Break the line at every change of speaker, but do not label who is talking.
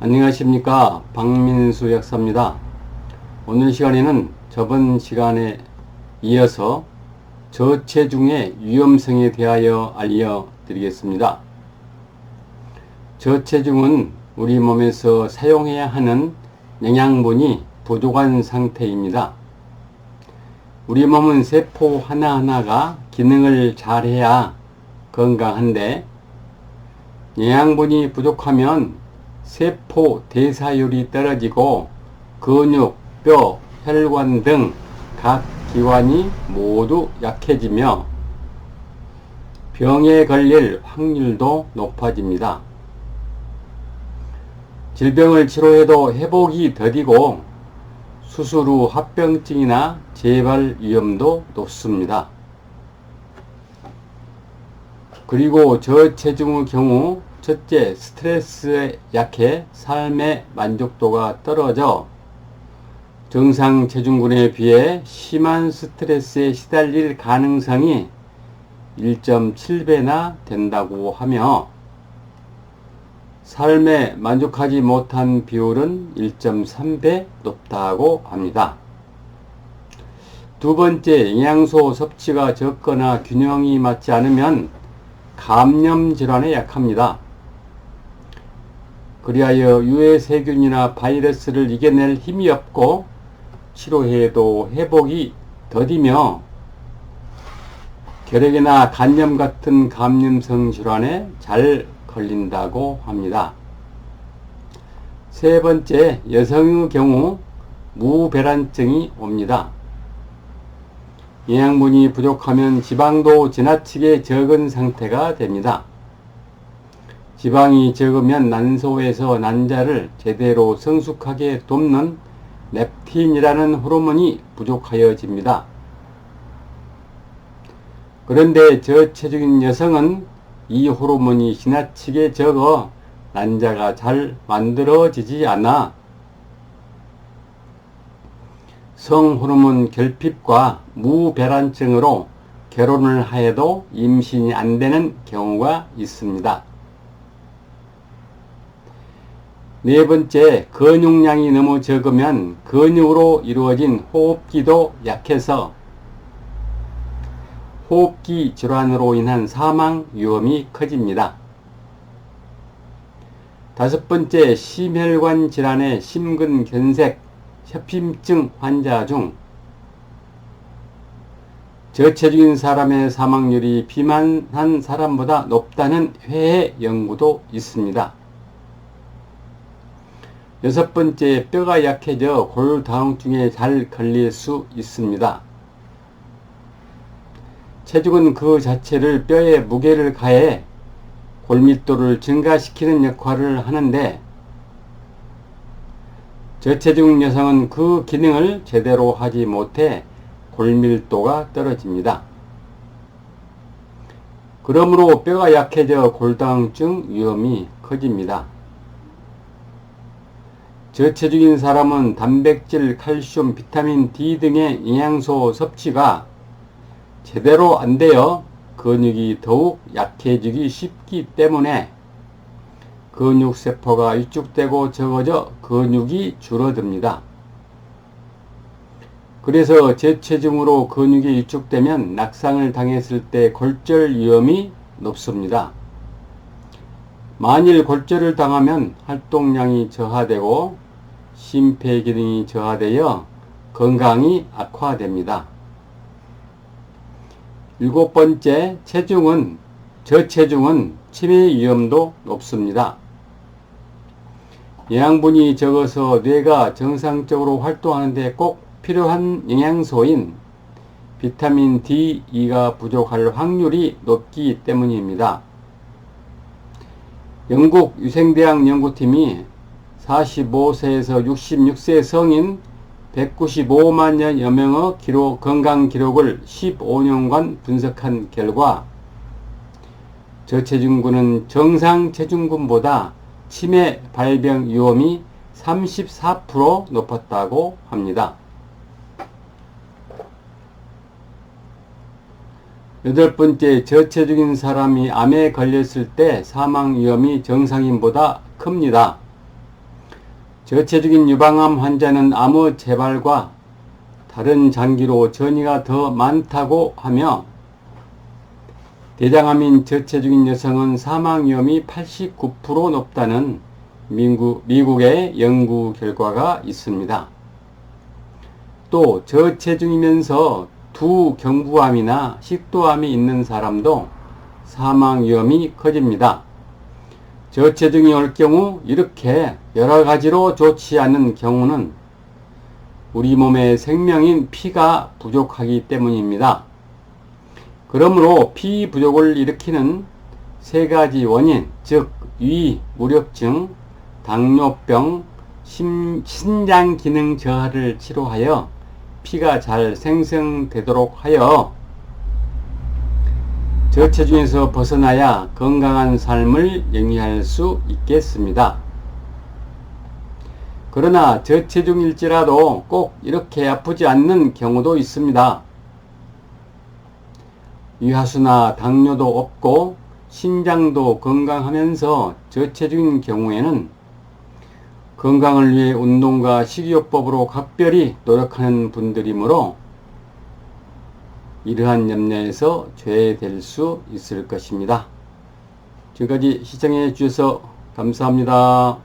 안녕하십니까 박민수 역사입니다. 오늘 시간에는 저번 시간에 이어서 저체중의 위험성에 대하여 알려드리겠습니다. 저체중은 우리 몸에서 사용해야 하는 영양분이 부족한 상태입니다. 우리 몸은 세포 하나하나가 기능을 잘해야 건강한데 영양분이 부족하면 세포 대사율이 떨어지고 근육, 뼈, 혈관 등 각 기관이 모두 약해지며 병에 걸릴 확률도 높아집니다. 질병을 치료해도 회복이 더디고 수술 후 합병증이나 재발 위험도 높습니다. 그리고 저체중의 경우 첫째, 스트레스에 약해 삶의 만족도가 떨어져 정상 체중군에 비해 심한 스트레스에 시달릴 가능성이 1.7배나 된다고 하며 삶에 만족하지 못한 비율은 1.3배 높다고 합니다. 두 번째, 영양소 섭취가 적거나 균형이 맞지 않으면 감염 질환에 약합니다. 그리하여 유해 세균이나 바이러스를 이겨낼 힘이 없고 치료해도 회복이 더디며 결핵이나 간염 같은 감염성 질환에 잘 걸린다고 합니다. 세 번째, 여성의 경우 무배란증이 옵니다. 영양분이 부족하면 지방도 지나치게 적은 상태가 됩니다. 지방이 적으면 난소에서 난자를 제대로 성숙하게 돕는 렙틴이라는 호르몬이 부족하여집니다. 그런데 저체중인 여성은 이 호르몬이 지나치게 적어 난자가 잘 만들어지지 않아 성호르몬 결핍과 무배란증으로 결혼을 하여도 임신이 안 되는 경우가 있습니다. 네 번째, 근육량이 너무 적으면 근육으로 이루어진 호흡기도 약해서 호흡기 질환으로 인한 사망 위험이 커집니다. 다섯 번째, 심혈관 질환의 심근경색, 협심증 환자 중 저체중인 사람의 사망률이 비만한 사람보다 높다는 회의 연구도 있습니다. 여섯 번째, 뼈가 약해져 골다공증에 잘 걸릴 수 있습니다. 체중은 그 자체를 뼈에 무게를 가해 골밀도를 증가시키는 역할을 하는데 저체중 여성은 그 기능을 제대로 하지 못해 골밀도가 떨어집니다. 그러므로 뼈가 약해져 골다공증 위험이 커집니다. 저체중인 사람은 단백질, 칼슘, 비타민 D 등의 영양소 섭취가 제대로 안 되어 근육이 더욱 약해지기 쉽기 때문에 근육세포가 위축되고 적어져 근육이 줄어듭니다. 그래서 저체중으로 근육이 위축되면 낙상을 당했을 때 골절 위험이 높습니다. 만일 골절을 당하면 활동량이 저하되고 심폐 기능이 저하되어 건강이 악화됩니다. 일곱 번째, 체중은, 저체중은 치매 위험도 높습니다. 영양분이 적어서 뇌가 정상적으로 활동하는데 꼭 필요한 영양소인 비타민 D, E가 부족할 확률이 높기 때문입니다. 영국 유생대학 연구팀이 45세에서 66세 성인 195만여 명의 기록, 건강 기록을 15년간 분석한 결과 저체중군은 정상 체중군보다 치매 발병 위험이 34% 높았다고 합니다. 여덟 번째, 저체중인 사람이 암에 걸렸을 때 사망 위험이 정상인보다 큽니다. 저체중인 유방암 환자는 암의 재발과 다른 장기로 전이가 더 많다고 하며 대장암인 저체중인 여성은 사망 위험이 89% 높다는 미국, 미국의 연구 결과가 있습니다. 또 저체중이면서 두 경부암이나 식도암이 있는 사람도 사망 위험이 커집니다. 저체중이 올 경우 이렇게 여러 가지로 좋지 않은 경우는 우리 몸의 생명인 피가 부족하기 때문입니다. 그러므로 피 부족을 일으키는 세 가지 원인, 즉 위, 무력증, 당뇨병, 심, 신장 기능 저하를 치료하여 피가 잘 생성되도록 하여 저 체중에서 벗어나야 건강한 삶을 영위할 수 있겠습니다. 그러나 저체중일지라도 꼭 이렇게 아프지 않는 경우도 있습니다. 위하수나 당뇨도 없고 신장도 건강하면서 저체중인 경우에는 건강을 위해 운동과 식이요법으로 각별히 노력하는 분들이므로 이러한 염려에서 죄될 수 있을 것입니다. 지금까지 시청해 주셔서 감사합니다.